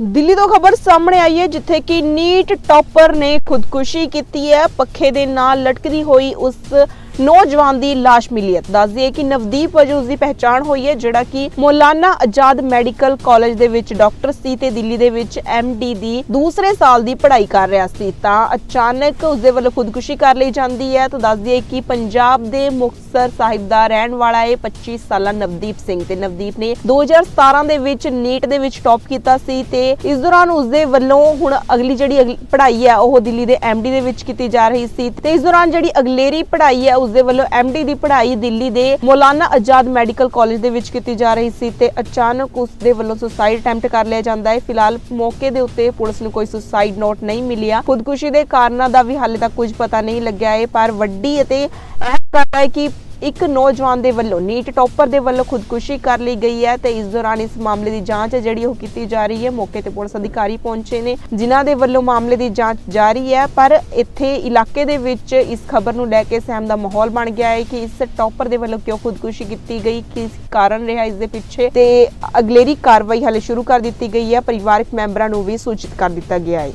ਦਿੱਲੀ ਤੋਂ ਖਬਰ ਸਾਹਮਣੇ ਆਈ ਹੈ, ਜਿੱਥੇ ਕਿ ਨੀਟ ਟੌਪਰ ਨੇ ਖੁਦਕੁਸ਼ੀ ਕੀਤੀ ਹੈ। ਪੱਖੇ ਦੇ ਨਾਲ ਲਟਕਦੀ ਹੋਈ ਉਸ ਨੌਜਵਾਨ ਦੀ ਲਾਸ਼ ਮਿਲੀ ਹੈ। ਦੱਸ ਦਈਏ ਕਿ ਨਵਦੀਪ ਵਜੋਂ ਉਸ ਦੀ ਪਹਿਚਾਣ ਹੋਈ ਹੈ, ਜਿਹੜਾ ਕਿ ਮੌਲਾਨਾ ਆਜ਼ਾਦ ਮੈਡੀਕਲ ਕਾਲਜ ਦੇ ਵਿੱਚ ਡਾਕਟਰ ਸੀ ਤੇ ਦਿੱਲੀ ਦੇ ਵਿੱਚ ਡੀ ਦੀ ਦੂਸਰੇ ਸਾਲ ਦੀ ਪੜ੍ਹਾਈ ਕਰ ਰਿਹਾ ਸੀ। ਤਾਂ ਅਚਾਨਕ ਉਸ ਦੇ ਵੱਲੋਂ ਖੁਦਕੁਸ਼ੀ ਕਰ ਲਈ ਜਾਂਦੀ ਹੈ ਤਾਂ ਦੱਸ ਦਈਏ ਕਿ ਪੰਜਾਬ ਦੇ ਮੁਕਤਸਰ ਸਾਹਿਬ ਦਾ ਰਹਿਣ ਵਾਲਾ ਹੈ 25 ਸਾਲਾ ਨਵਦੀਪ ਸਿੰਘ ਤੇ ਨਵਦੀਪ ਨੇ 2017 ਦੇ ਵਿੱਚ ਨੀਟ ਦੇ ਵਿੱਚ ਟੌਪ ਕੀਤਾ ਸੀ ਤੇ ਇਸ ਦੌਰਾਨ ਉਸ ਦੇ ਵੱਲੋਂ ਹੁਣ ਅਗਲੀ ਜਿਹੜੀ ਪੜ੍ਹਾਈ ਹੈ, ਉਹ ਦਿੱਲੀ ਦੇ ਡੀ ਦੇ ਵਿੱਚ ਕੀਤੀ ਜਾ ਰਹੀ ਸੀ ਤੇ ਇਸ ਦੌਰਾਨ ਜਿਹੜੀ ਅਗਲੇਰੀ ਪੜ੍ਹਾਈ ਹੈ ਉਸ ਦੇ ਵੱਲੋਂ ਡੀ ਦੀ ਪੜ੍ਹਾਈ ਦਿੱਲੀ ਦੇ ਮੌਲਾਨਾ ਆਜ਼ਾਦ ਮੈਡੀਕਲ ਕਾਲਜ ਦੇ ਵਿੱਚ ਕੀਤੀ ਜਾ ਰਹੀ ਸੀ ਤੇ ਅਚਾਨਕ ਉਸ ਦੇ ਵੱਲੋਂ ਸੁਸਾਈਡ ਅਟੈਂਪਟ ਕਰ ਲਿਆ ਜਾਂਦਾ ਹੈ। ਫਿਲਹਾਲ ਮੌਕੇ ਦੇ ਉੱਤੇ ਪੁਲਿਸ ਨੂੰ ਕੋਈ ਸੁਸਾਈਡ ਨੋਟ ਨਹੀਂ ਮਿਲਿਆ। ਖੁਦਕੁਸ਼ੀ ਦੇ ਕਾਰਨਾਂ ਦਾ ਵੀ ਹਾਲੇ ਤੱਕ ਕੁਝ ਪਤਾ ਨਹੀਂ ਲੱਗਿਆ ਹੈ, ਪਰ ਵੱਡੀ ਅਤੇ ਅਹਿਮ ਹੈ ਕਿ ਇੱਕ ਨੌਜਵਾਨ ਦੇ ਵੱਲੋਂ, ਨੀਟ ਟੌਪਰ ਦੇ ਵੱਲੋਂ ਖੁਦਕੁਸ਼ੀ ਕਰ ਲਈ ਗਈ ਹੈ ਤੇ ਇਸ ਦੌਰਾਨ ਇਸ ਮਾਮਲੇ ਦੀ ਜਾਂਚ ਜਿਹੜੀ ਉਹ ਕੀਤੀ ਜਾ ਰਹੀ ਹੈ। ਮੌਕੇ ਤੇ ਪੁਲਿਸ ਅਧਿਕਾਰੀ ਪਹੁੰਚੇ ਨੇ, ਜਿਨ੍ਹਾਂ ਦੇ ਵੱਲੋਂ ਮਾਮਲੇ ਦੀ ਜਾਂਚ ਜਾਰੀ ਹੈ। ਪਰ ਇੱਥੇ ਇਲਾਕੇ ਦੇ ਵਿੱਚ ਇਸ ਖਬਰ ਨੂੰ ਲੈ ਕੇ ਸਹਿਮ ਦਾ ਮਾਹੌਲ ਬਣ ਗਿਆ ਹੈ ਕਿ ਇਸ ਟੌਪਰ ਦੇ ਵੱਲੋਂ ਕਿਉਂ ਖੁਦਕੁਸ਼ੀ ਕੀਤੀ ਗਈ, ਕਿਸ ਕਾਰਨ ਰਿਹਾ ਇਸ ਦੇ ਪਿੱਛੇ ਤੇ ਅਗਲੇਰੀ ਕਾਰਵਾਈ ਹਾਲੇ ਸ਼ੁਰੂ ਕਰ ਦਿੱਤੀ ਗਈ ਹੈ। ਪਰਿਵਾਰਕ ਮੈਂਬਰਾਂ ਨੂੰ ਵੀ ਸੂਚਿਤ ਕਰ ਦਿੱਤਾ ਗਿਆ ਹੈ।